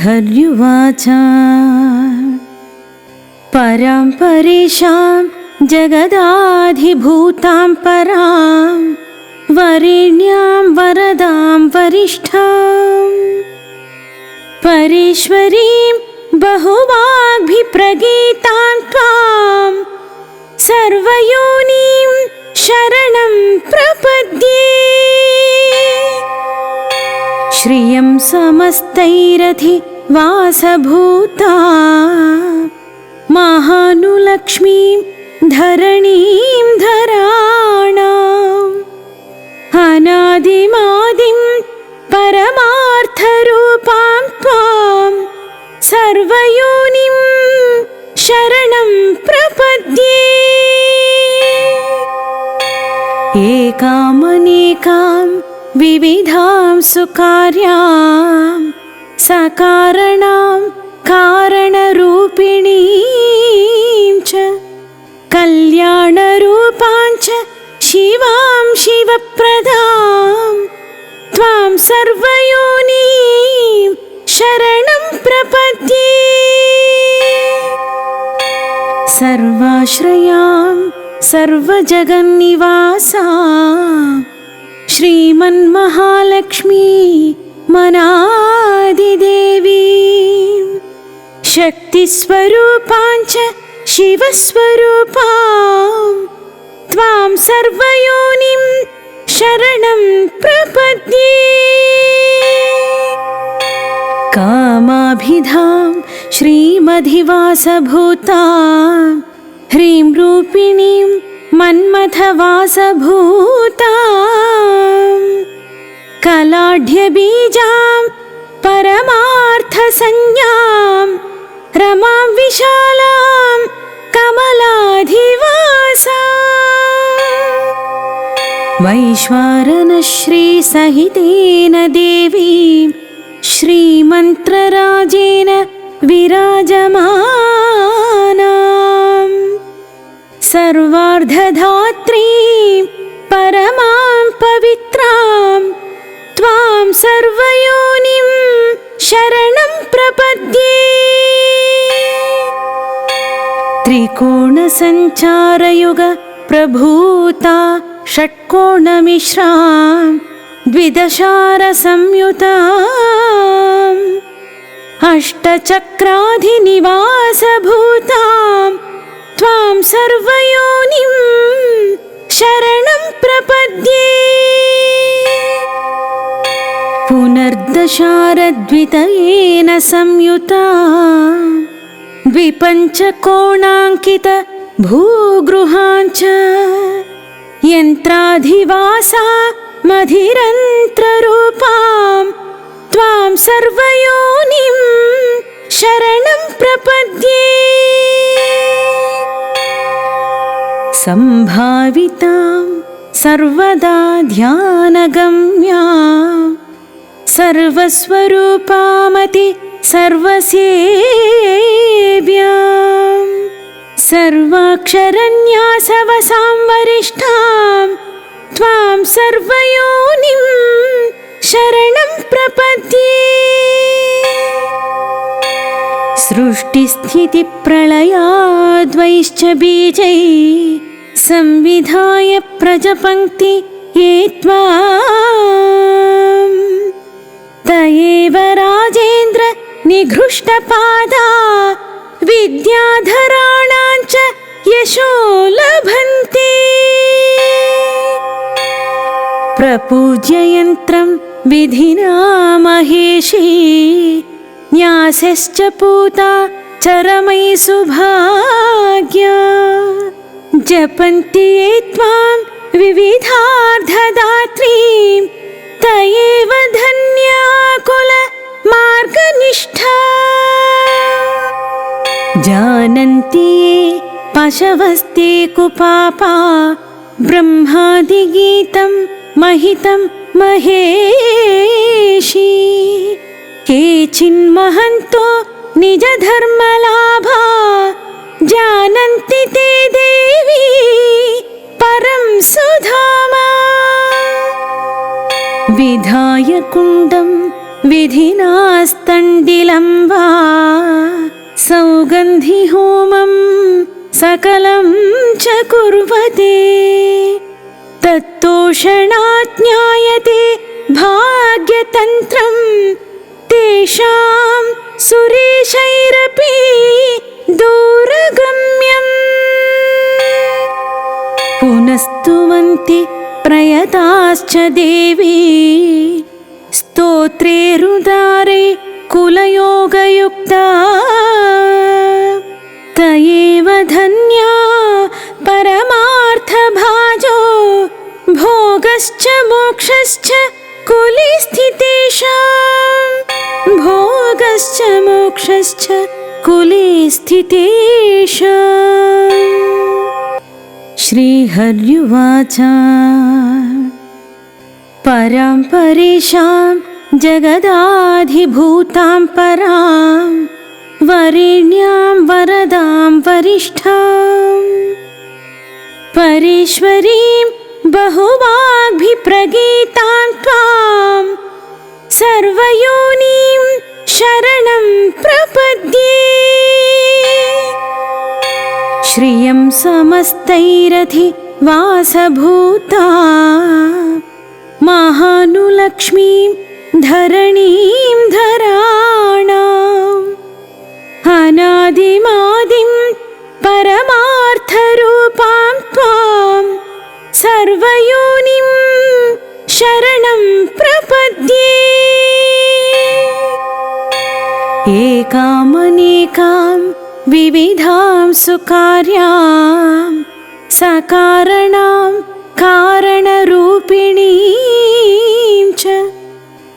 श्रीहर्युवाच परां परेशां जगदाधिभूतां परां वरेण्यां वरदां वरिष्ठाम् परेश्वरीं बहुवाग्भिप्रगीतां त्वां। सर्वयोनिं शरणं प्रपद्ये श्रियं समस्तैरधि वासभूता। महानुलक्ष्मीं धरणीं धराणाम्। अनादिमादिं परमार्थरूपां त्वां सर्वयोनिं शरणं प्रपद्ये। एकामनेकां विविधां सुकार्यां सकारणां कारणरूपिणीं च कल्याणरूपाञ्च शिवां शिवप्रदां त्वां सर्वयोनीं शरणं प्रपद्ये। सर्वाश्रयां सर्वजगन्निवासा श्रीमन्महालक्ष्मी मनादिदेवी। शक्तिस्वरूपाञ्च शिवस्वरूपां त्वां सर्वयोनिं शरणं प्रपद्ये। कामाभिधां श्रीमधिवासभूता ह्रीं रूपिणीं मन्मथवासभूता कलाढ्यबीजां परमार्थसंज्ञां रमां विशालां कमलाधिवासा वैश्वानरश्रीसहितेन देवीं श्रीमन्त्रराजेन विराजमानाम् सर्वार्धधात्रीं परमां पवित्रां त्वां सर्वयोनिं शरणं प्रपद्ये। त्रिकोणसञ्चारयुग प्रभूता षट्कोणमिश्रां द्विदशारसंयुताम् अष्टचक्राधिनिवासभूतां त्वां सर्वयोनिं शरणं प्रपद्ये। पुनर्दशारद्वितयेन संयुता द्विपञ्चकोणाङ्कित भूगृहाञ्च यन्त्राधिवासा मधिरन्त्ररूपां त्वां सर्वयोनिं शरणं प्रपद्ये सम्भावितां सर्वदा ध्यानगम्या सर्वस्वरूपामति सर्वसेव्यां सर्वाक्षरन्यासवसां वरिष्ठां त्वां सर्वयोनिं शरणं प्रपद्ये। सृष्टिस्थितिप्रलयाद्वैश्च बीजै संविधाय प्रजपङ्क्ति ये त्वाम्। त एव राजेन्द्र निघृष्टपादा विद्याधराणां च यशो लभन्ते। प्रपूज्य यन्त्रं विधिना महेशी न्यासश्च पूता चरमै सुभाग्या जपन्ति ये त्वां विविधार्धदात्रीं त एव धन्याकुल मार्गनिष्ठा जानन्ति ये पशवस्ते कुपापा ब्रह्मादिगीतं महितं महेशी। केचिन्महन्तो निजधर्मलाभा जानन्ति ते देवी परं सुधामा। विधाय कुण्डं विधिनास्तण्डिलं वा। सौगन्धिहोमं सकलं च कुर्वते। तत्तोषणाज्ञायते भाग्यतन्त्रं। तेषां सुरेशैरपि दूरगम्यम्। पुनस्तुवन्ति प्रयताश्च देवी। स्तोत्रे रुदारे कुलयोगयुक्ता। त एव धन्या परमार्थभाजो। भोगश्च मोक्षश्च कुले स्थितेषाम् भोगश्च मोक्षश्च कुले स्थितेषाम् श्रीहर्युवाच परां परेशां जगदाधिभूतां परां वरेण्यां वरदां वरिष्ठाम् परेश्वरीं बहुवाग्भिप्रगीतां त्वां। सर्वयोनिं शरणं प्रपद्ये। श्रियं समस्तैरधि वासभूता। महानुलक्ष्मीं धरणीं धराणाम्। अनादिमादिं परमार्थरूपां त्वां सर्वयोनिं शरणं प्रपद्ये एकामनेकां विविधां सुकार्यां सकारणां कारणरूपिणीं च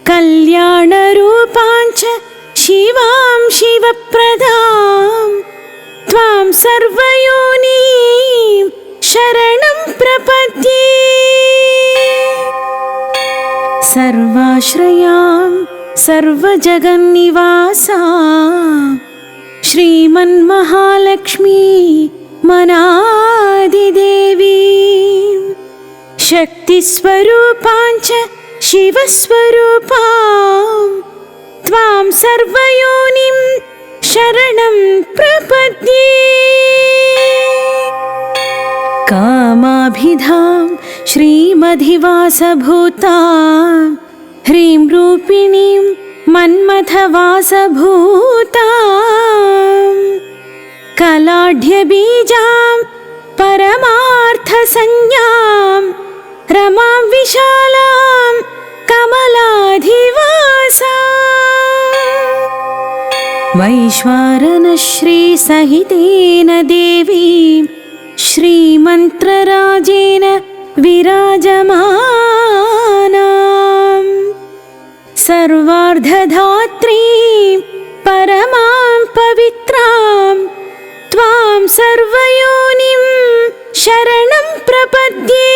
कल्याणरूपां च शिवां शिवप्रदां त्वां सर्वयोनीं शरणं प्रपद्ये। सर्वाश्रयां सर्वजगन्निवासा श्रीमन्महालक्ष्मी मनादिदेवी शक्तिस्वरूपाञ्च शिवस्वरूपां त्वां सर्वयोनिं शरणं प्रपद्ये। कामाभिधां श्रीमधिवासभूता ह्रीं रूपिणीं मन्मथवासभूता कलाढ्यबीजां परमार्थसंज्ञां रमां विशालां कमलाधिवासा वैश्वानरश्रीसहितेन देवीं श्रीमन्त्रराजेन विराजमानाम् सर्वार्धधात्रीं परमां पवित्रां त्वां सर्वयोनिं शरणं प्रपद्ये।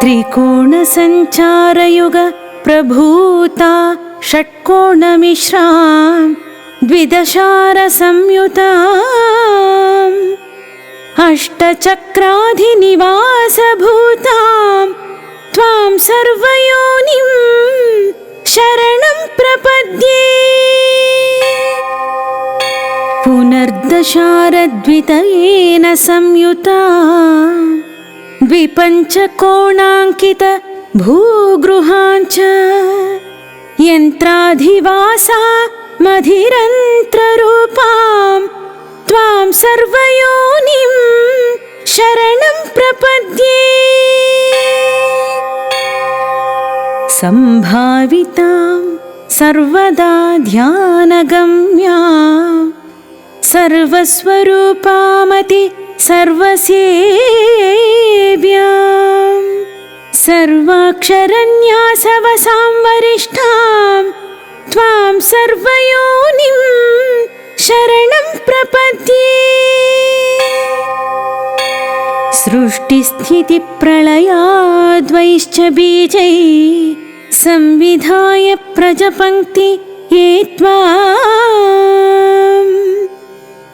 त्रिकोणसञ्चारयुग प्रभूता षट्कोणमिश्रां द्विदशारसंयुताम् अष्टचक्राधिनिवासभूतां त्वां सर्वयोनिं शरणं प्रपद्ये। पुनर्दशारद्वितयेन संयुता द्विपञ्चकोणाङ्कित भूगृहाञ्च यन्त्राधिवासा मधिरन्त्ररूपां त्वां सर्वयोनिं शरणं प्रपद्ये सम्भावितां सर्वदा ध्यानगम्यां। सर्वस्वरूपामति सर्वसेव्यां। सर्वाक्षरन्यासवसां वरिष्ठां त्वां सर्वयोनिं शरणं प्रपद्ये। सृष्टिस्थितिप्रलयाद्वैश्च बीजै संविधाय प्रजपङ्क्ति त्वाम्।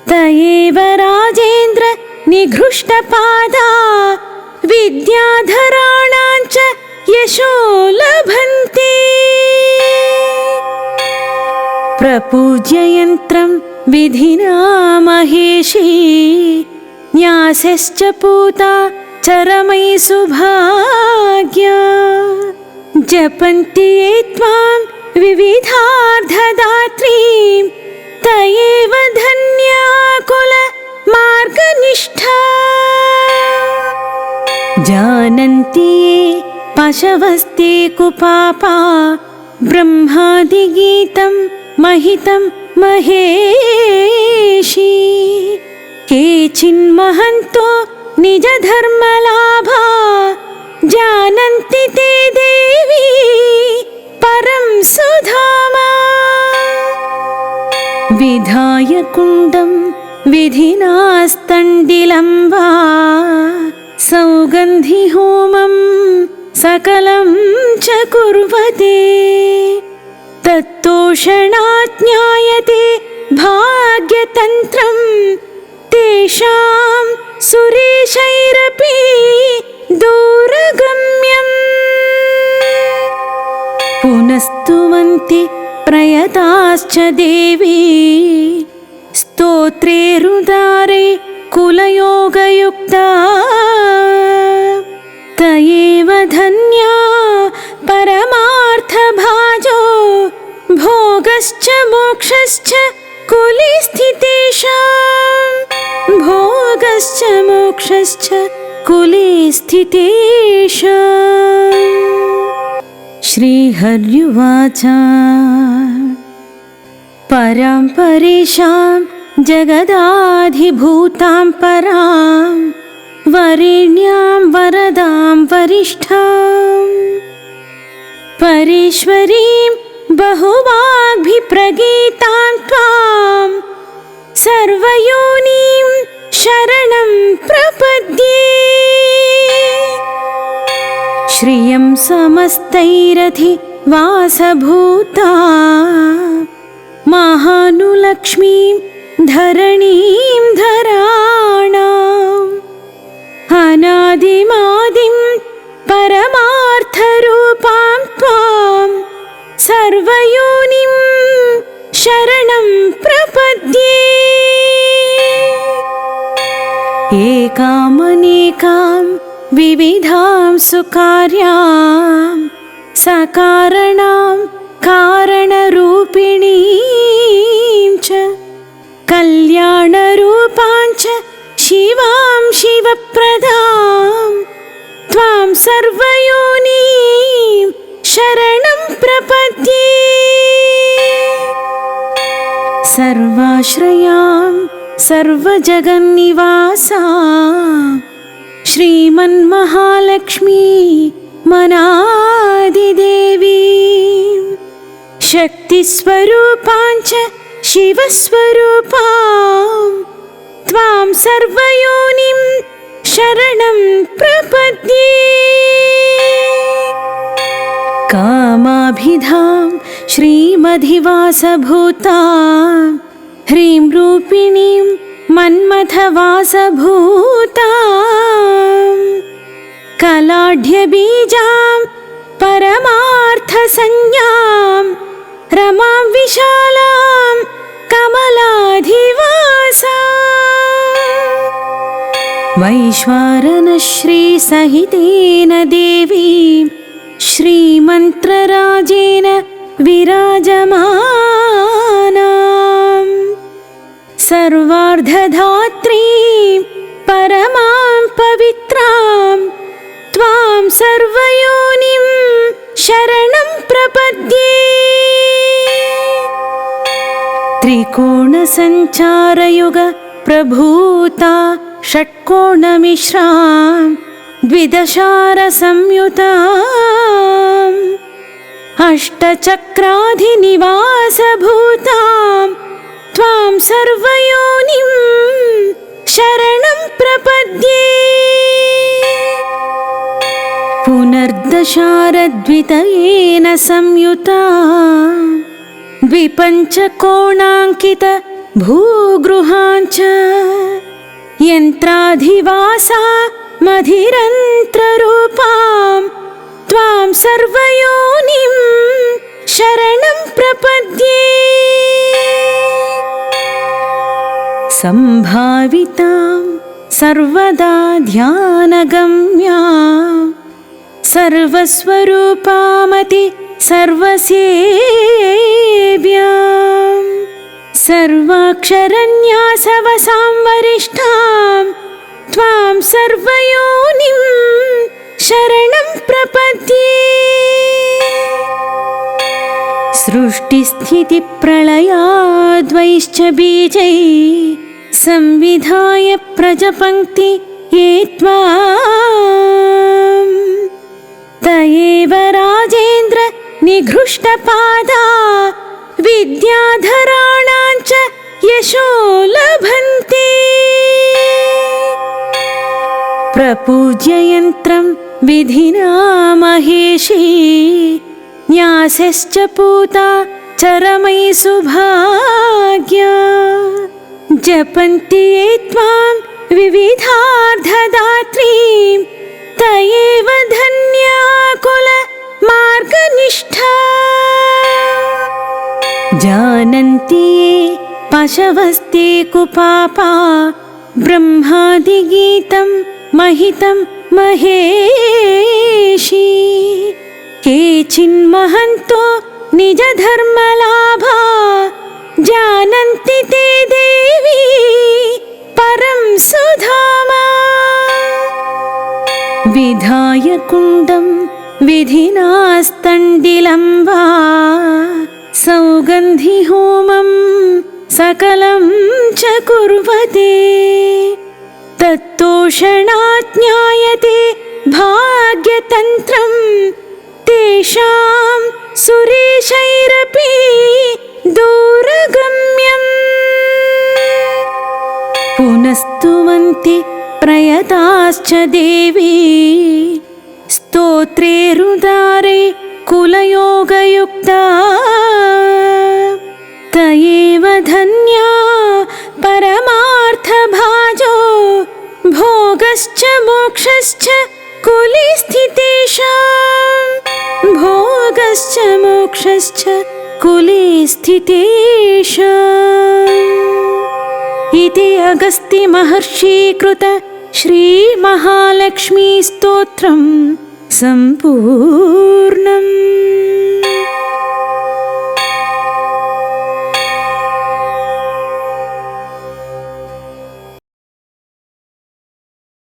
त एव राजेन्द्र निघृष्टपादा विद्याधराणां च यशो लभन्ते। प्रपूज्य यन्त्रं विधिना महेशी न्यासश्च पूता चरमै सुभाग्या जपन्ति ये त्वां विविधार्धदात्रीं त एव जानन्ति ये पशवस्ते कुपापा ब्रह्मादिगीतं महितं महेशी। केचिन्महन्तो निजधर्मलाभा जानन्ति ते देवी परं सुधामा। विधाय कुण्डं विधिनास्तण्डिलं वा सौगन्धिहोमं सकलं च कुर्वते। तत्तोषणात् ज्ञायते भाग्यतन्त्रं तेषां पुनस्तुवन्ति प्रयताश्च देवी। स्तोत्रेरुदारे कुलयोगयुक्ता। त एव धन्या परमार्थभाजो भोगश्च मोक्षश्च कुले स्थितेषाम् भोगश्च मोक्षश्च कुले स्थितेषाम् श्रीहर्युवाच परां परेशां जगदाधिभूतां परां वरेण्यां वरदां वरिष्ठाम् परेश्वरीं बहुवाग्भिप्रगीतां त्वां सर्वयोनिं शरणं प्रपद्ये श्रियं समस्तैरधि वासभूता। महानुलक्ष्मीं धरणीं धराणाम्। अनादिमादिं परमार्थरूपां त्वां सर्वयोनिं शरणं प्रपद्ये। एकामनेकां विविधां सुकार्यां सकारणां कारणरूपिणीं च कल्याणरूपां च शिवां शिवप्रदां त्वां सर्वयोनीं शरणं प्रपद्ये। सर्वाश्रयां सर्वजगन्निवासा श्रीमन्महालक्ष्मी मनादिदेवी शक्तिस्वरूपाञ्च शिवस्वरूपां त्वां सर्वयोनिं शरणं प्रपद्ये। कामाभिधां श्रीमधिवासभूतां ह्रीं रूपिणीं मन्मथवासभूताम् कलाढ्यबीजां परमार्थसंज्ञां रमां विशालां कमलाधिवासा वैश्वानरश्रीसहितेन देवीं श्रीमन्त्रराजेन विराजमानाम् सर्वार्धधात्रीं परमां पवित्रां त्वां सर्वयोनिं शरणं प्रपद्ये। त्रिकोणसञ्चारयुग प्रभूता षट्कोणमिश्रां द्विदशारसंयुताम् अष्टचक्राधिनिवासभूतां त्वां सर्वयोनिं शरणं प्रपद्ये। पुनर्दशारद्वितयेन संयुता द्विपञ्चकोणाङ्कित भूगृहाञ्च यन्त्राधिवासा मधिरन्त्ररूपां त्वां त्वां सर्वयोनिं शरणं प्रपद्ये सम्भावितां सर्वदा ध्यानगम्या सर्वस्वरूपामति सर्वसेव्याम् सर्वाक्षरन्यासवसां वरिष्ठां त्वां सर्वयोनिं शरणं प्रपद्ये। सृष्टिस्थितिप्रलयाद्वैश्च बीजै संविधाय प्रजपङ्क्ति ये त्वाम्। त राजेन्द्र निघृष्टपादा विद्याधराणां च यशो लभन्ते। प्रपूज्य यन्त्रं विधिना महेशी न्यासश्च पूता चरमै सुभाग्या जपन्ति त्वां विविधार्धदात्रीं त एव धन्याकुल मार्गनिष्ठा। जानन्ति ये पशवस्ते कुपापा ब्रह्मादिगीतं महितं महेशी। केचिन्महन्तो निजधर्मलाभा जानन्ति ते देवी परं सुधामा। विधाय कुण्डं विधिनास्तण्डिलं वा। सौगन्धिहोमं सकलं च कुर्वते। तत्तोषणाज्ञायते भाग्यतन्त्रं। तेषां सुरेशैरपि दूरगम्यम्। पुनस्तुवन्ति प्रयताश्च देवी। स्तोत्रे रुदारे कुलयोगयुक्ता। त एव धन्या परमार्थभाजो। भोगश्च मोक्षश्च कुले स्थितेषाम् भोगश्च मोक्षश्च कुले स्थितेषाम्। इति अगस्त्यमहर्षीकृत श्रीमहालक्ष्मीस्तोत्रम् सम्पूर्णम्